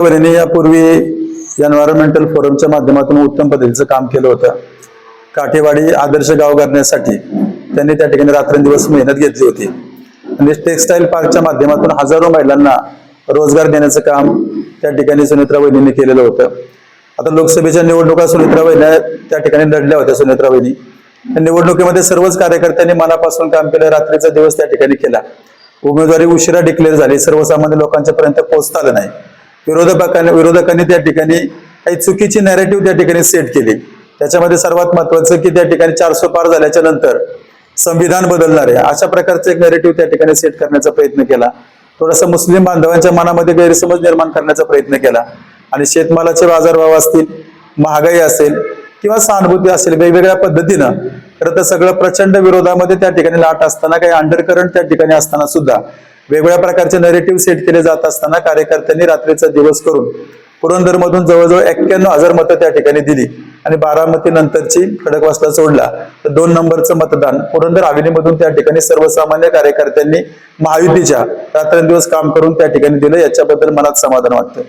वहिनी यापूर्वी एन्व्हायरमेंटल फोरमच्या माध्यमातून उत्तम पद्धतीचं काम केलं होतं. काठेवाडी आदर्श गाव करण्यासाठी त्यांनी त्या ठिकाणी रात्रंदिवस मेहनत घेतली होती. आणि टेक्स्टाईल पार्कच्या माध्यमातून हजारो महिलांना रोजगार देण्याचं काम त्या ठिकाणी सुनेत्रा वहिनींनी केलेलं होतं. आता लोकसभेच्या निवडणुका सुनेत्रा वहिन्या त्या ठिकाणी लढल्या होत्या सुनेत्रा वहिनी. निवडणुकीमध्ये सर्वच कार्यकर्त्यांनी मनापासून काम केलं रात्रीचा दिवस त्या ठिकाणी केला. उमेदवारी उशिरा डिक्लेअर झाली सर्वसामान्य लोकांच्या पर्यंत पोहोचता आलं नाही. विरोधकांनी विरोधकांनी त्या ठिकाणी काही चुकीची नॅरेटिव्ह त्या ठिकाणी सेट केली. त्याच्यामध्ये सर्वात महत्वाचं की त्या ठिकाणी चारशे पार झाल्याच्यानंतर संविधान बदलणार आहे. अशा प्रकारचं एक नॅरेटिव्ह त्या ठिकाणी सेट करण्याचा प्रयत्न केला. थोडासा मुस्लिम बांधवांच्या मनामध्ये गैरसमज निर्माण करण्याचा प्रयत्न केला. आणि शेतमालाचे बाजारभाव असतील महागाई असेल किंवा सहानुभूती असेल वेगवेगळ्या पद्धतीनं खरं तर सगळं प्रचंड विरोधामध्ये त्या ठिकाणी लाट असताना काही अंडरकरंट त्या ठिकाणी असताना सुद्धा वेगवेगळ्या प्रकारचे नरेटिव्ह सेट केले जात असताना कार्यकर्त्यांनी रात्रीचा दिवस करून पुरंदरमधून जवळजवळ एक्क्याण्णव हजार मतं त्या ठिकाणी दिली. आणि बारामती नंतरची खडकवासला सोडला. तर दोन नंबरचं मतदान पुरंदर हवेलीमधून त्या ठिकाणी सर्वसामान्य कार्यकर्त्यांनी महायुतीच्या रात्रंदिवस काम करून त्या ठिकाणी दिलं. याच्याबद्दल मनात समाधान वाटतं.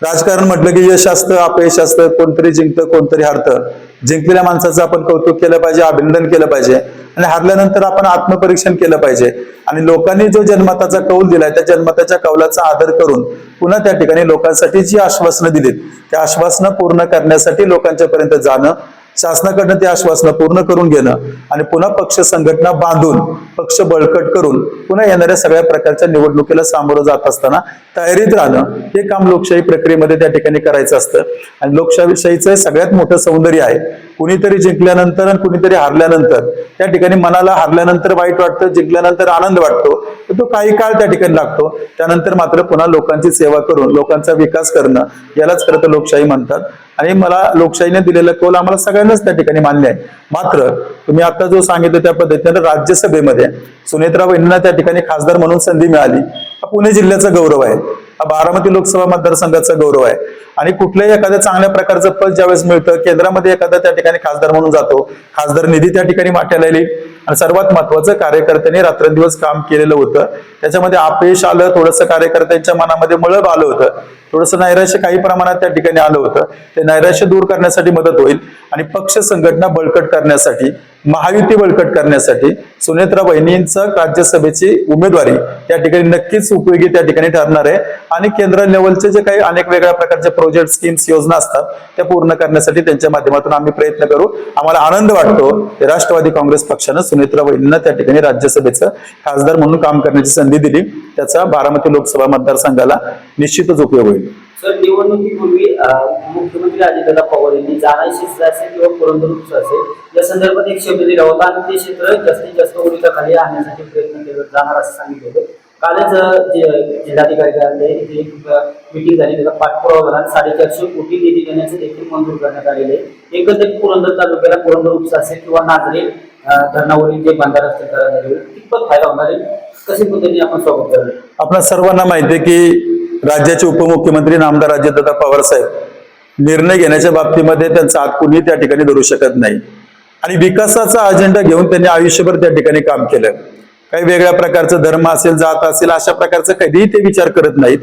राजकारण म्हटलं की यश असतं अपयश असतं कोणतरी जिंकतं कोणतरी हारतं. जिंकलेल्या माणसाचं आपण कौतुक केलं पाहिजे अभिनंदन केलं पाहिजे. आणि हारल्यानंतर आपण आत्मपरीक्षण केलं पाहिजे. आणि लोकांनी जो जन्मताचा कौल दिलाय त्या जन्मताच्या कौलाचा आदर करून पुन्हा त्या ठिकाणी लोकांसाठी जी आश्वासनं दिलीत त्या आश्वासनं पूर्ण करण्यासाठी लोकांच्या पर्यंत जाणं शासनाकडनं ते आश्वासनं पूर्ण करून घेणं आणि पुन्हा पक्ष संघटना बांधून पक्ष बळकट करून पुन्हा येणाऱ्या सगळ्या प्रकारच्या निवडणुकीला सामोरं जात असताना तयारीत राहणं हे काम लोकशाही प्रक्रियेमध्ये त्या ठिकाणी करायचं असतं. आणि लोकशाहीचं सगळ्यात मोठं सौंदर्य आहे. कुणीतरी जिंकल्यानंतर आणि कुणीतरी हारल्यानंतर. त्या ठिकाणी मनाला हारल्यानंतर वाईट वाटतं जिंकल्यानंतर आनंद वाटतो. तर तो काही काळ त्या ठिकाणी लागतो. त्यानंतर मात्र पुन्हा लोकांची सेवा करून लोकांचा विकास करणं यालाच खरं तर लोकशाही म्हणतात. आणि मला लोकशाहीने दिलेला कौल आम्हाला सगळ्यांनाच त्या ठिकाणी मान्य आहे. मात्र तुम्ही आता जो सांगितलं त्या पद्धतीने राज्यसभेमध्ये सुनेत्रा त्या ठिकाणी खासदार म्हणून संधी मिळाली. हा पुणे जिल्ह्याचा गौरव आहे. हा बारामती लोकसभा मतदारसंघाचा गौरव आहे. आणि कुठल्याही एखाद्या चांगल्या प्रकारचं पद ज्यावेळेस मिळतं केंद्रामध्ये एखादा त्या ठिकाणी खासदार म्हणून जातो. खासदार निधी त्या ठिकाणी माठ्याला येईल. आणि सर्वात महत्वाचं कार्यकर्त्यांनी रात्रंदिवस काम केलेलं होतं. त्याच्यामध्ये अपयश आलं थोडंसं कार्यकर्त्यांच्या मनामध्ये मळब आलं होतं. थोडंसं नैराश्य काही प्रमाणात त्या ठिकाणी आलं होतं. ते नैराश्य दूर करण्यासाठी मदत होईल. आणि पक्ष संघटना बळकट करण्यासाठी महायुती बळकट करण्यासाठी सुनेत्रा वहिनींचं राज्यसभेची उमेदवारी त्या ठिकाणी नक्कीच उपयोगी त्या ठिकाणी ठरणार आहे. आणि केंद्र लेवलचे जे काही अनेक वेगळ्या प्रकारचे प्रोजेक्ट स्कीम्स योजना असतात त्या पूर्ण करण्यासाठी त्यांच्या माध्यमातून आम्ही प्रयत्न करू. आम्हाला आनंद वाटतो राष्ट्रवादी काँग्रेस पक्षानं सुनेत्रा वहिनींना त्या ठिकाणी राज्यसभेचं खासदार म्हणून काम करण्याची संधी दिली. त्याचा बारामती लोकसभा मतदारसंघाला निश्चितच उपयोग होईल. सर निवडणुकीपूर्वी मुख्यमंत्री अजितदादा पवार यांनी जाणार क्षेत्र असेल किंवा पुरंदर असेल या संदर्भात एक शब्द दिला होता आणि ते क्षेत्र जास्तीत जास्त ओळीखाली आणण्यासाठी प्रयत्न केले जाणार असं सांगितलं होतं कालच जिल्हाधिकारी कार्यालय इथे एक मिटिंग झाली. त्याचा पाठपुरावा झाला. साडेचारशे कोटी निधी देण्याचे देखील मंजूर करण्यात आलेले आहे. एकंदरीत पुरंदर तालुक्याला पुरंदर उपसा असेल किंवा नाजरे धरणावरील जे बांधार असतील करायला कितपत फायदा होणार आहे. कशा पद्धतीने आपण स्वागत करणार आपल्या सर्वांना माहिती आहे की राज्याचे उपमुख्यमंत्री नामदार अजितदादा पवार साहेब निर्णय घेण्याच्या बाबतीमध्ये त्यांचा हात कुणी त्या ठिकाणी धरू शकत नाही. आणि विकासाचा अजेंडा घेऊन त्यांनी आयुष्यभर त्या ठिकाणी काम केलं. काही वेगळ्या प्रकारचं धर्म असेल जात असेल अशा प्रकारचं कधीही ते विचार करत नाहीत.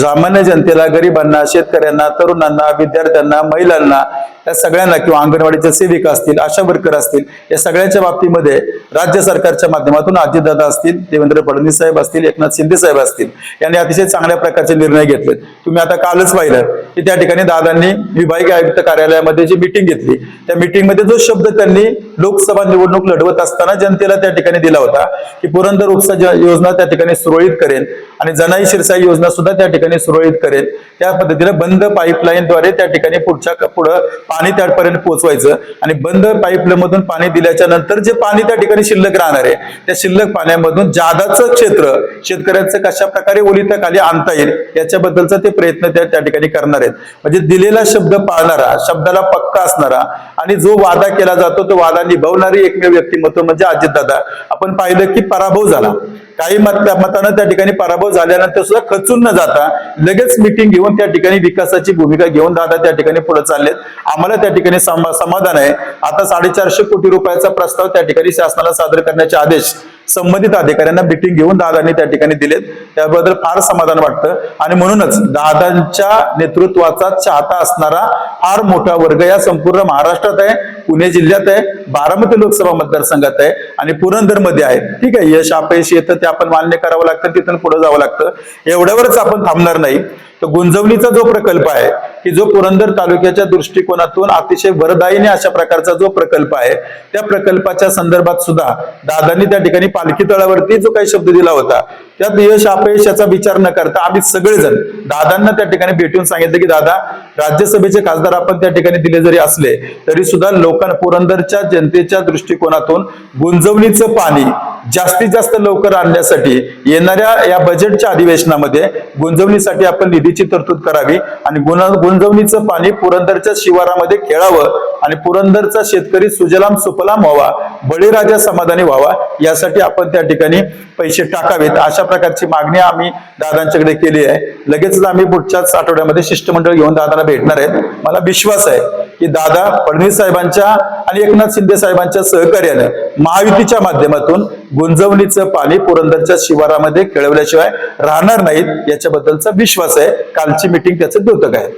सामान्य जनतेला गरिबांना शेतकऱ्यांना तरुणांना विद्यार्थ्यांना महिलांना या सगळ्यांना किंवा अंगणवाडीचे सेविका असतील आशा वर्कर असतील या सगळ्यांच्या बाबतीमध्ये राज्य सरकारच्या माध्यमातून अजितदादा असतील देवेंद्र फडणवीस साहेब असतील एकनाथ शिंदे साहेब असतील यांनी अतिशय चांगल्या प्रकारचे निर्णय घेतलेत. तुम्ही आता कालच पाहिलं की त्या ठिकाणी दादांनी विभागीय आयुक्त कार्यालयामध्ये जी मिटिंग घेतली त्या मिटिंगमध्ये जो शब्द त्यांनी लोकसभा निवडणूक लढवत असताना जनतेला त्या ठिकाणी दिला होता की पुरंदर उपसा योजना त्या ठिकाणी सुरळीत करेन आणि जनाई शिरसाई योजना सुद्धा त्या ठिकाणी सुरळीत करेन. त्या पद्धतीने बंद पाईपलाईनद्वारे त्या ठिकाणी पुढच्या पुढं पाणी त्यापर्यंत पोहोचवायचं आणि बंद पाईपलाईन मधून पाणी दिल्याच्या नंतर जे पाणी त्या ठिकाणी शिल्लक राहणार आहे त्या शिल्लक पाण्यामधून जादाचं क्षेत्र शेतकऱ्यांचं कशा प्रकारे ओलिताखाली आणता येईल याच्याबद्दलचा ते प्रयत्न त्या त्या ठिकाणी करणार आहेत. म्हणजे दिलेला शब्द पाळणारा शब्दाला पक्का असणारा आणि जो वादा केला जातो तो वादा निभावणारी एकमेव व्यक्तिमत्व म्हणजे अजितदादा. आपण पाहिलं की पराभव झाला. काही मत मतानं त्या ठिकाणी पराभव झाल्यानंतर सुद्धा खचून न जाता लगेच मिटिंग घेऊन त्या ठिकाणी विकासाची भूमिका घेऊन दादा त्या ठिकाणी पुढे चाललेत. आम्हाला त्या ठिकाणी समा- समाधान आहे. आता साडेचारशे कोटी रुपयाचा प्रस्ताव त्या ठिकाणी शासनाला सादर करण्याचे आदेश संबंधित अधिकाऱ्यांना मिटिंग घेऊन दादांनी त्या ठिकाणी दिलेत. त्याबद्दल फार समाधान वाटतं. आणि म्हणूनच दादांच्या नेतृत्वाचा चाहता असणारा फार मोठा वर्ग या संपूर्ण महाराष्ट्रात आहे पुणे जिल्ह्यात आहे बारामती लोकसभा मतदारसंघात आहे आणि पुरंदरमध्ये आहे. ठीक आहे यश अपयश येतं ते आपण मान्य करावं लागतं तिथून पुढे जावं लागतं. एवढ्यावरच आपण थांबणार नाही. तर गुंजवणीचा जो प्रकल्प आहे की जो पुरंदर तालुक्याच्या दृष्टिकोनातून अतिशय वरदायीने अशा प्रकारचा जो प्रकल्प आहे त्या प्रकल्पाच्या संदर्भात सुद्धा दादांनी त्या ठिकाणी पालखी तळावरती जो काही शब्द दिला होता त्यात यश अपयश याचा विचार न करता आम्ही सगळेजण दादांना त्या ठिकाणी भेटून सांगितलं की दादा राज्यसभेचे खासदार आपण त्या ठिकाणी दिले जरी असले तरी सुद्धा लोकांना पुरंदरच्या जनतेच्या दृष्टिकोनातून गुंजवणीचं पाणी जास्तीत जास्त लवकर आणण्यासाठी येणाऱ्या या बजेटच्या अधिवेशनामध्ये गुंजवणीसाठी आपण निधीची तरतूद करावी आणि गुंजवणीचं पाणी पुरंदरच्या शिवारामध्ये खेळावं आणि पुरंदरचा शेतकरी सुजलाम सुफलाम व्हावा बळीराजा समाधानी व्हावा यासाठी आपण त्या ठिकाणी पैसे टाकावेत अशा प्रकारची मागणी आम्ही दादांच्याकडे केली आहे. लगेचच आम्ही पुढच्याच आठवड्यामध्ये शिष्टमंडळ घेऊन दादांना भेटणार आहेत. मला विश्वास आहे की दादा फडणवीस साहेबांच्या आणि एकनाथ शिंदे साहेबांच्या सहकार्यानं महायुतीच्या माध्यमातून गुंजवणीचं पाणी पुरंदरच्या शिवारामध्ये खेळवल्याशिवाय राहणार नाहीत याच्याबद्दलचा विश्वास आहे. कालची मिटिंग त्याचं द्योतक आहे.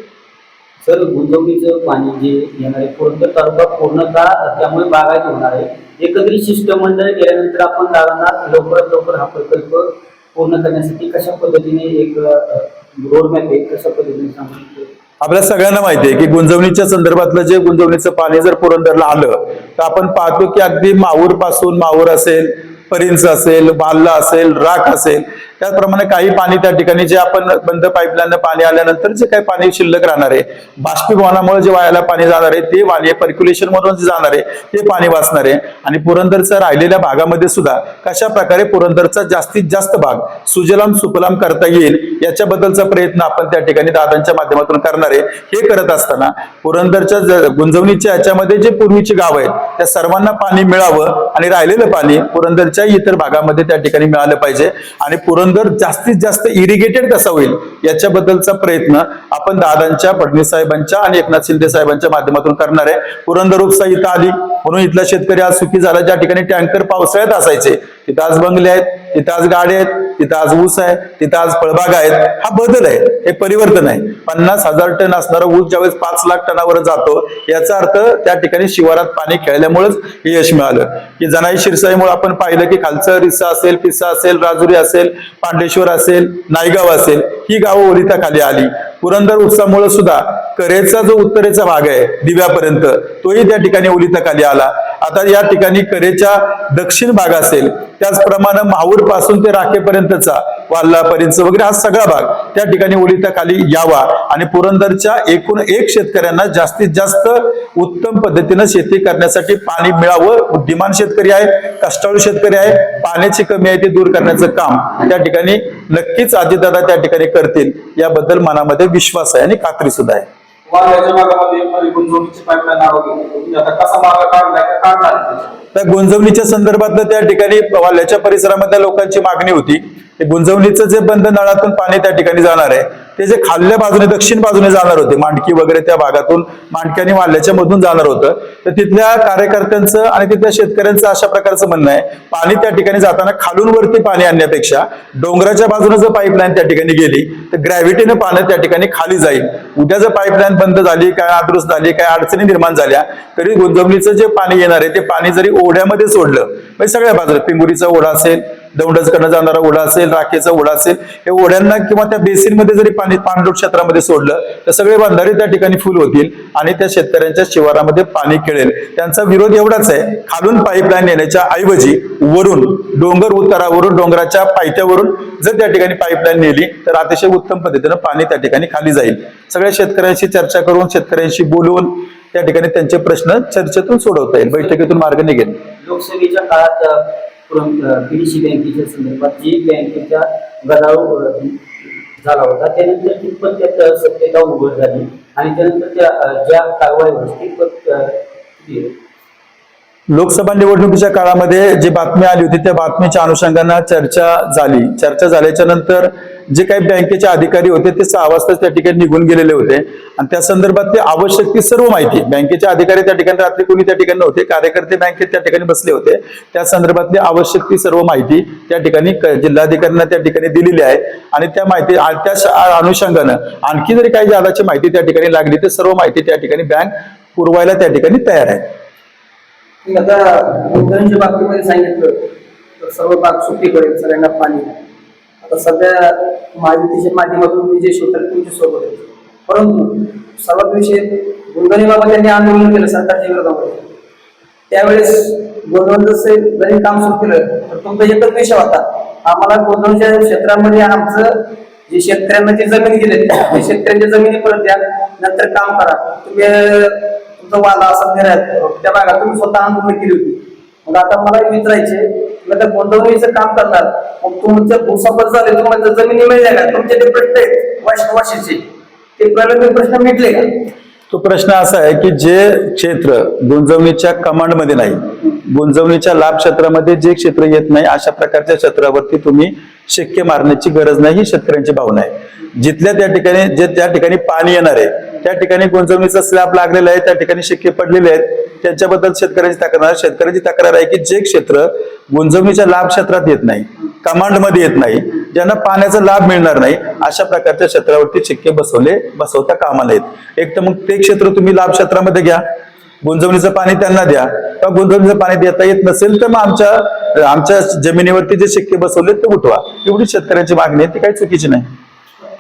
सर गुंतवणुकीचं पाणी जे येणार आहे पुरंदर तालुका पूर्णतः त्यामुळे बागायत होणार आहे. एकत्रित शिष्टमंडळ गेल्यानंतर आपण दादांना लवकरात लवकर हा प्रकल्प पूर्ण करण्यासाठी कशा पद्धतीने एक रोड मॅप आहे कशा पद्धतीने सांगितलं आपल्या सगळ्यांना माहिती आहे की गुंजवणीच्या संदर्भातलं जे गुंजवणीचं पाणी जर पुरंदरला आलं तर आपण पाहतो की अगदी माहूरपासून माहूर असेल परिंच असेल बाल्ला असेल राख असेल त्याचप्रमाणे काही पाणी त्या ठिकाणी जे आपण बंद पाईपलाईन पाणी आल्यानंतर जे काही पाणी शिल्लक राहणार आहे बाष्पीभवनामुळे जे वायाला पाणी जाणार आहे ते पाणी पर्क्युलेशन मधून जे जाणार आहे ते पाणी वाचणार आहे. आणि पुरंदरच्या राहिलेल्या भागामध्ये सुद्धा कशा प्रकारे पुरंदरचा जास्तीत जास्त भाग सुजलाम सुफलाम करता येईल याच्याबद्दलचा प्रयत्न आपण त्या ठिकाणी दादांच्या माध्यमातून करणार आहे. हे करत असताना पुरंदरच्या गुंजवणीच्या याच्यामध्ये जे पूर्वीची गाव आहेत त्या सर्वांना पाणी मिळावं आणि राहिलेलं पाणी पुरंदरच्या इतर भागामध्ये त्या ठिकाणी मिळालं पाहिजे. आणि पुरंदर जास्तीत जास्त इरिगेटेड कसा होईल याच्याबद्दलचा प्रयत्न आपण दादांच्या फडणवीस साहेबांच्या आणि एकनाथ शिंदे साहेबांच्या माध्यमातून करणार आहे. पुरंदर उपसा इथं आली. म्हणून इथला शेतकरी आज सुखी झाला. ज्या ठिकाणी टँकर पावसाळ्यात असायचे तिथं आज बंगले आहेत तिथं आज गाड्या आहेत तिथं आज ऊस आहे तिथं आज फळबाग आहेत. हा बदल आहे हे परिवर्तन आहे. पन्नास हजार टन असणारा ऊस ज्यावेळेस पाच लाख टनावर जातो याचा अर्थ त्या ठिकाणी शिवारात पाणी खेळल्यामुळेच हे यश मिळालं. की जनाई शिरसाईमुळे आपण पाहिलं की खालचं रिसा असेल पिसा असेल राजुरी असेल पांडेश्वर असेल नायगाव असेल ही गावं ओलिताखाली आली. पुरंदर उत्सामुळे सुद्धा करेचा जो उत्तरेचा भाग आहे दिव्यापर्यंत तोही त्या ठिकाणी ओलिताखाली आला. आता या ठिकाणी करेच्या दक्षिण भाग असेल त्याचप्रमाणे माहूरपासून ते राखेपर्यंतचा वाल्लापर्यंत वगैरे हा सगळा भाग त्या ठिकाणी ओलिताखाली यावा. आणि पुरंदरच्या एकूण एक शेतकऱ्यांना जास्तीत जास्त उत्तम पद्धतीनं शेती करण्यासाठी पाणी मिळावं. बुद्धिमान शेतकरी आहे कष्टाळू शेतकरी आहे पाण्याची कमी आहे ती दूर करण्याचं काम त्या ठिकाणी नक्कीच आजीदादा त्या ठिकाणी करतील. याबद्दल मनामध्ये विश्वास आहे आणि खात्री सुद्धा आहे. वाघाच्या भागामध्ये एखादी पाईपलाईन आरोग्य तुम्ही आता कसा मार्ग का काढणार त्या गुंजवणीच्या संदर्भातलं त्या ठिकाणी वाल्याच्या परिसरामध्ये लोकांची मागणी होती. गुंजवणीचं जे बंद नळातून पाणी त्या ठिकाणी जाणार आहे. ते जे खाल्ल्या बाजूने दक्षिण बाजूने जाणार होते मांडकी वगैरे त्या भागातून मांडकी आणि वाल्याच्या मधून जाणार होतं. तर तिथल्या कार्यकर्त्यांचं आणि तिथल्या शेतकऱ्यांचं अशा प्रकारचं म्हणणं आहे. पाणी त्या ठिकाणी जाताना खालून वरती पाणी आणण्यापेक्षा डोंगराच्या बाजूने जर पाईपलाईन त्या ठिकाणी गेली तर ग्रॅव्हिटीनं पाणी त्या ठिकाणी खाली जाईल. उद्या जर पाईपलाईन बंद झाली काय अदृश्य झाली काय अडचणी निर्माण झाल्या तरी गुंजवणीचं जे पाणी येणार आहे ते पाणी जरी ओढ्यामध्ये सोडलं म्हणजे सगळ्या बाजूला पिंगुरीचा ओढा असेल दौंडजकडनं जाणारा ओढा असेल राखेचा ओढा असेल हे ओढ्यांना किंवा त्या बेसिनमध्ये जरी पाणी पाणलोट क्षेत्रामध्ये सोडलं तर सगळे बंधारे त्या ठिकाणी फुल होतील आणि त्या शेतकऱ्यांच्या शिवारामध्ये पाणी खेळेल. त्यांचा विरोध एवढाच आहे खालून पाईपलाईन नेण्याच्या ऐवजी वरून डोंगर उतारावरून डोंगराच्या पायथ्यावरून जर त्या ठिकाणी पाईपलाईन नेली तर अतिशय उत्तम पद्धतीनं पाणी त्या ठिकाणी खाली जाईल. सगळ्या शेतकऱ्यांशी चर्चा करून शेतकऱ्यांशी बोलवून त्या ठिकाणी त्यांचे प्रश्न चर्चेतून सोडवता येईल बैठकीतून मार्ग निघेल. लोकसभेच्या काळात बँकेच्या संदर्भात जी बँकेच्या गदारोळ झाला होता. त्यानंतर ती पण त्यात सत्यता उघड झाली आणि त्यानंतर त्या ज्या कारवाई होती पण लोकसभा निवडणुकीच्या काळामध्ये जी बातमी आली होती त्या बातमीच्या अनुषंगाने चर्चा झाली. चर्चा झाल्याच्यानंतर जे काही बँकेचे अधिकारी होते ते सहा वाजताच त्या ठिकाणी निघून गेलेले होते. आणि त्या संदर्भात ते आवश्यक ती सर्व माहिती बँकेचे अधिकारी त्या ठिकाणी रात्री कोणी त्या ठिकाणी नव्हते कार्यकर्ते बँकेत त्या ठिकाणी बसले होते. त्या संदर्भातली आवश्यक ती सर्व माहिती त्या ठिकाणी जिल्हाधिकाऱ्यांना त्या ठिकाणी दिलेली आहे. आणि त्या माहिती त्या अनुषंगानं आणखी जरी काही जादाची माहिती त्या ठिकाणी लागली तर सर्व माहिती त्या ठिकाणी बँक पुरवायला त्या ठिकाणी तयार आहे. आता बाबतीमध्ये सांगितलं तर सर्व बाग सुट्टी करेल सगळ्यांना पाणी. तर सध्या महायुतीच्या माध्यमातून विजय जे शोधतात तुमच्यासोबत आहे. परंतु सर्वात विषय गुंतवणुकीबाबत त्यांनी आंदोलन केलं सरकारच्या विरोधामध्ये. त्यावेळेस गुंतवणुकीचं जरी काम सुरू केलं तर तुमचा एकच विषय होता. आम्हाला गोंधळच्या क्षेत्रामध्ये आमचं जे शेतकऱ्यांना जे जमीन गेले ते शेतकऱ्यांच्या जमिनी परत द्या नंतर काम करा. तुम्ही तुमचा वादा असा निर्यात त्या भागात तुम्ही स्वतः आंदोलन केली होती. मग आता मला विचारायचे तुम्ही आता गुंतवणुकीचं काम करणार. मग तुमचं भूसंपत झाले तुम्हाला जमिनी मिळल्या का? तुमचे ते प्रश्न आहेत वाश वाशीचे ते प्रलंबित प्रश्न मिटले का? तो प्रश्न असा आहे की जे क्षेत्र गुंजवणीच्या कमांडमध्ये नाही गुंजवणीच्या लाभ क्षेत्रामध्ये जे क्षेत्र येत नाही अशा प्रकारच्या क्षेत्रावरती तुम्ही शिक्के मारण्याची गरज नाही ही शेतकऱ्यांची भावना आहे. जिथल्या त्या ठिकाणी जे त्या ठिकाणी पाणी येणार आहे त्या ठिकाणी गुंजवणीचा स्लॅब लागलेला आहे त्या ठिकाणी शिक्के पडलेले आहेत त्यांच्याबद्दल शेतकऱ्यांची तक्रार शेतकऱ्यांची तक्रार आहे की जे क्षेत्र गुंजवणीच्या लाभ क्षेत्रात येत नाही कमांडमध्ये येत नाही ज्यांना पाण्याचा लाभ मिळणार नाही अशा प्रकारच्या क्षेत्रावरती शिक्के बसवले बसवता कामा नयेत एक तर मग ते क्षेत्र तुम्ही लाभ क्षेत्रामध्ये घ्या गुंजवणीचं पाणी त्यांना द्या. किंवा गुंजवणीचं पाणी देता येत नसेल तर मग आमच्या आमच्या जमिनीवरती जे शिक्के बसवले ते उठवा. एवढी शेतकऱ्यांची मागणी आहे ती काही चुकीची नाही.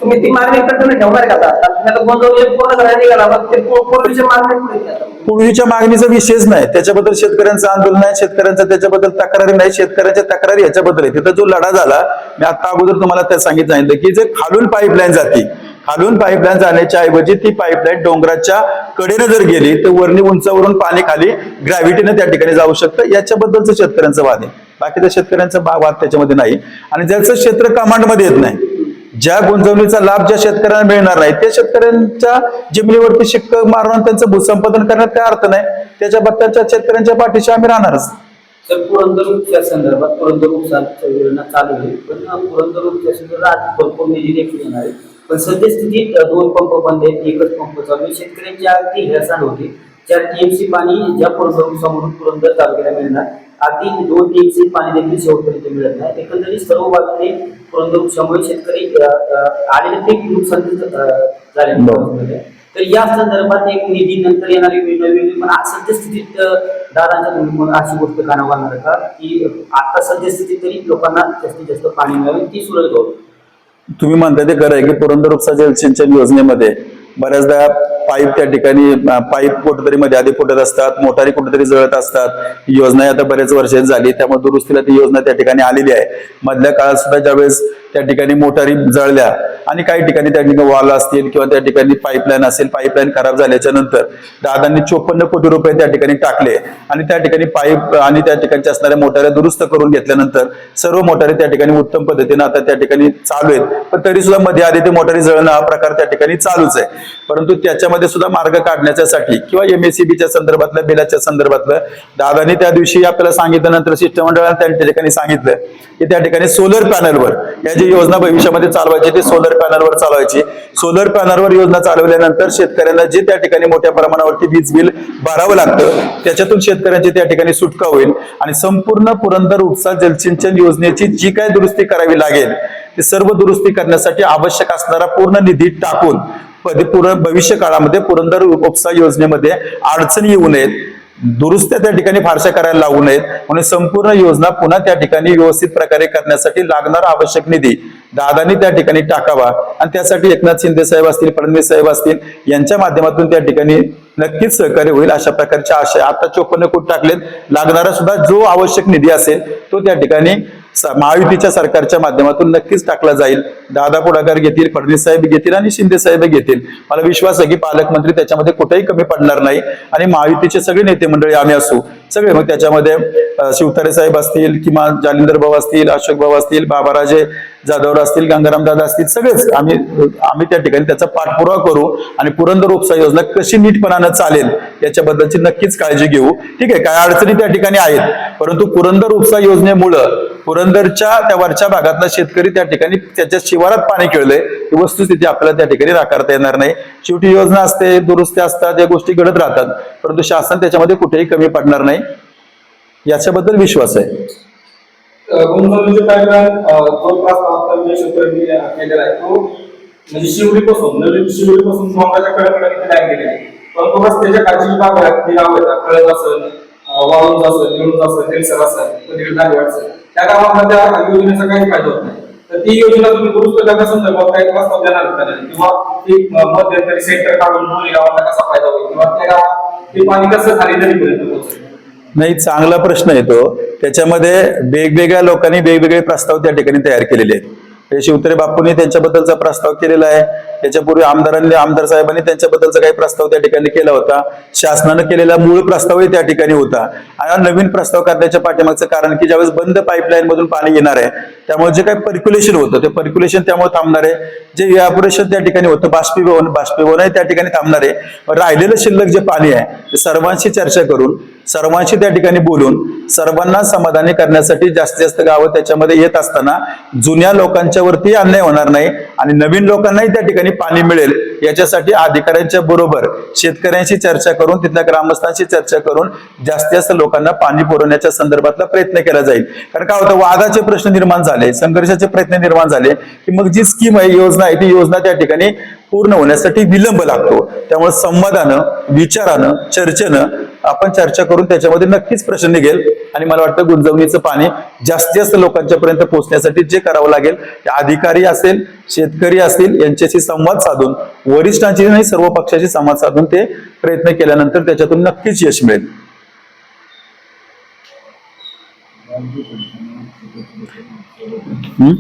तुम्ही ती मागणी कंटिन्यू ठेवणार का आता? गोंधळ पूर्ण करायला निघाला? पूर्वीच्या मागणी पूर्वीच्या मागणीचा विषयच नाही. त्याच्याबद्दल शेतकऱ्यांचं आंदोलन आहे. शेतकऱ्यांचं त्याच्याबद्दल तक्रारी नाही. शेतकऱ्यांच्या तक्रारी याच्याबद्दल आहे. तिथं जो लढा झाला मी आता अगोदर तुम्हाला त्या सांगितलं की जे खालून पाईपलाईन जाते खालून पाईपलाईन जाण्याच्या ऐवजी ती पाईपलाईन डोंगराच्या कडेनं जर गेली तर वरणी उंचावरून पाणी खाली ग्रॅव्हिटीनं त्या ठिकाणी जाऊ शकतं. याच्याबद्दलचं शेतकऱ्यांचं वाद आहे. बाकीच्या शेतकऱ्यांचा वाद त्याच्यामध्ये नाही. आणि ज्याचं क्षेत्र कमांडमध्ये येत नाही ज्या गुंतवणुकीचा लाभ ज्या शेतकऱ्यांना मिळणार नाही त्या शेतकऱ्यांच्या जमिनीवरती शिक्क मारून त्यांचं भूसंपादन करण्यात काय अर्थ नाही त्याच्या बद्दलच्या शेतकऱ्यांच्या पाठीशी आम्ही राहणारच. तर पुरंदर उपच्या संदर्भात पुरंदर उपचार योजना चालू होईल पण पुरंदर उपच्या संदर्भात आज भरपूर निधी देखील येणार आहे पण सद्यस्थितीत दोन पंप बंद आहेत एकच पंप चालू आहे. शेतकऱ्यांची अगदी हेळसांड होती. ज्या टीएमसी पाणी ज्या पुरंदर समोरून पुरंदर तालुक्याला मिळणार अगदी दोन टीएमसी पाणी देखील शेवटपर्यंत मिळत नाही. एकंदरीत सर्व बाजूने पुरंदर उपशामुळे शेतकरी आलेले पीक नुकसान झाले. तर या संदर्भात एक निधी नंतर येणारी वेगळी वेगळी पण आज सद्यस्थितीत दादांच्या तुम्ही अशी गोष्ट कानावर का? की आता सद्यस्थितीत तरी लोकांना जास्तीत जास्त पाणी मिळावे ती सुरळीत होईल. तुम्ही म्हणता ते खरं आहे की पुरंदर उपसा जलसिंचन योजनेमध्ये बऱ्याचदा पाईप त्या ठिकाणी पाईप कुठेतरी मध्ये आधी फुटत असतात मोटारी कुठेतरी जळत असतात. योजना आता बरेच वर्षात झाली त्यामुळे दुरुस्तीला ती योजना त्या ठिकाणी आलेली आहे. मधल्या काळात सुद्धा ज्यावेळेस त्या ठिकाणी मोटारी जळल्या आणि काही ठिकाणी त्या ठिकाणी वॉल असतील किंवा त्या ठिकाणी पाईपलाईन असेल पाईपलाईन खराब झाल्याच्यानंतर दादांनी चोपन्न कोटी रुपये त्या ठिकाणी टाकले आणि त्या ठिकाणी पाईप आणि त्या ठिकाणच्या असणाऱ्या मोटाऱ्या दुरुस्त करून घेतल्यानंतर सर्व मोटारी त्या ठिकाणी उत्तम पद्धतीने आता त्या ठिकाणी चालू आहेत पण तरी सुद्धा मध्ये आधी ते मोटारी जळणं हा प्रकार त्या ठिकाणी चालूच आहे परंतु त्याच्यामध्ये सुद्धा मार्ग काढण्याच्यासाठी किंवा एमएससीबीच्या संदर्भातल्या बिलाच्या संदर्भातलं दादांनी त्या दिवशी आपल्याला सांगितल्यानंतर शिष्टमंडळाने त्या ठिकाणी सांगितलं की त्या ठिकाणी सोलर पॅनलवर या जी योजना भविष्यामध्ये चालवायची ती सोलर पॅनलवर चालवायची. सोलर पॅनलवर योजना चालवल्यानंतर शेतकऱ्यांना जे त्या ठिकाणी मोठ्या प्रमाणावरती वीज बिल भरावं लागतं त्याच्यातून शेतकऱ्यांची त्या ठिकाणी सुटका होईल. आणि संपूर्ण पुरंदर उपसा जलसिंचन योजनेची जी काय दुरुस्ती करावी लागेल ती सर्व दुरुस्ती करण्यासाठी आवश्यक असणारा पूर्ण निधी टाकून भविष्य काळामध्ये पुरंदर उपसा योजनेमध्ये अडचणी येऊ नयेत. दुरुस्त्या त्या ठिकाणी फारशा करायला लागू नयेत. म्हणून संपूर्ण योजना पुन्हा त्या ठिकाणी व्यवस्थित प्रकारे करण्यासाठी लागणारा आवश्यक निधी दादांनी त्या ठिकाणी टाकावा. आणि त्यासाठी एकनाथ शिंदे साहेब असतील फडणवीस साहेब असतील यांच्या माध्यमातून त्या ठिकाणी नक्कीच सहकार्य होईल अशा प्रकारच्या आशय आता चोपन्न कोटी टाकलेत. लागणारा सुद्धा जो आवश्यक निधी असेल तो त्या ठिकाणी महायुतीच्या सरकारच्या माध्यमातून नक्कीच टाकला जाईल. दादा पुढाकार घेतील फडणवीस साहेब घेतील आणि शिंदे साहेब घेतील. मला विश्वास आहे की पालकमंत्री त्याच्यामध्ये कुठेही कमी पडणार नाही आणि महायुतीचे सगळे नेते मंडळी आम्ही असू. सगळे मग त्याच्यामध्ये शिवतारे साहेब असतील किंवा जालिंदर भाऊ असतील अशोक भाऊ असतील बाबाराजे जाधवराव असतील गंगाराम दादा असतील सगळेच आम्ही आम्ही त्या ठिकाणी त्याचा पाठपुरावा करू आणि पुरंदर उपसा योजना कशी नीटपणानं चालेल याच्याबद्दलची नक्कीच काळजी घेऊ. ठीक आहे काय अडचणी त्या ठिकाणी आहेत परंतु पुरंदर उपसा योजनेमुळं पुरंदरच्या त्या वरच्या भागातला शेतकरी त्या ठिकाणी त्याच्या शिवारात पाणी खेळलंय ही वस्तुस्थिती आपल्याला त्या ठिकाणी नाकारता येणार नाही. शेवटी योजना असते दुरुस्ती असतात या गोष्टी घडत राहतात. परंतु शासन त्याच्यामध्ये कुठेही कमी पडणार नाही. याच्याबद्दल विश्वास आहे. म्हणजे शिवडीपासून नवीन शिवडीपासून डोंगराच्या लाईन आहे परंतु रस्त्याच्या भाग आहेत ती गाव कळत असेल वाळूंज असेल असेल तेलसर असेल पलीकडे असेल. त्या गावांना योजनेचा काही फायदा होत नाही. तर ती योजना तुम्ही दुरुस्त करण्यासंदर्भात काही प्रस्ताव देणार का नाही? किंवा ती मध्यंतरी सेंटर काढून दोन्ही गावांना कसा फायदा होईल? किंवा त्या गावात ते पाणी कसं खाली नदीपर्यंत पोहोचेल? नाही चांगला प्रश्न येतो. त्याच्यामध्ये वेगवेगळ्या लोकांनी वेगवेगळे प्रस्ताव त्या ठिकाणी तयार केलेले आहेत. हे शिवतरे बापूंनी त्यांच्याबद्दलचा प्रस्ताव केलेला आहे. त्याच्यापूर्वी आमदारांनी आमदार साहेबांनी त्यांच्याबद्दलचा काही प्रस्ताव त्या ठिकाणी केला होता. शासनानं केलेला मूळ प्रस्तावही त्या ठिकाणी होता. आणि हा नवीन प्रस्ताव करण्याच्या पाठीमागचं कारण की ज्यावेळेस बंद पाईपलाईन मधून पाणी येणार आहे त्यामुळे जे काही पर्क्युलेशन होतं ते पर्क्युलेशन त्यामुळे थांबणार आहे. जे इव्हॅपोरेशन त्या ठिकाणी होतं बाष्पीभवन बाष्पीभवनही त्या ठिकाणी थांबणार आहे. राहिलेलं शिल्लक जे पाणी आहे ते सर्वांशी चर्चा करून सर्वांशी त्या ठिकाणी बोलून सर्वांना समाधानी करण्यासाठी जास्तीत जास्त गावं त्याच्यामध्ये येत असताना जुन्या लोकांच्या वरती अन्याय होणार नाही आणि नवीन लोकांनाही त्या ठिकाणी पाणी मिळेल. याच्यासाठी अधिकाऱ्यांच्या बरोबर शेतकऱ्यांशी चर्चा करून तिथल्या ग्रामस्थांशी चर्चा करून जास्तीत जास्त लोकांना पाणी पुरवण्याच्या संदर्भातला प्रयत्न केला जाईल. कारण काय होतं वादाचे प्रश्न निर्माण झाले संघर्षाचे प्रयत्न निर्माण झाले की मग जी स्कीम आहे योजना आहे ती योजना त्या ठिकाणी पूर्ण होण्यासाठी विलंब लागतो. त्यामुळे संवादानं विचारानं चर्चेनं आपण चर्चा करून त्याच्यामध्ये नक्कीच प्रश्न निघेल. आणि मला वाटतं गुंजवणीचं पाणी जास्तीत जास्त लोकांच्या पर्यंत पोहोचण्यासाठी जे करावं लागेल ते अधिकारी असेल शेतकरी असतील यांच्याशी संवाद साधून वरिष्ठांशी नाही सर्व पक्षाशी संवाद साधून ते प्रयत्न केल्यानंतर त्याच्यातून नक्कीच यश मिळेल. हम्म?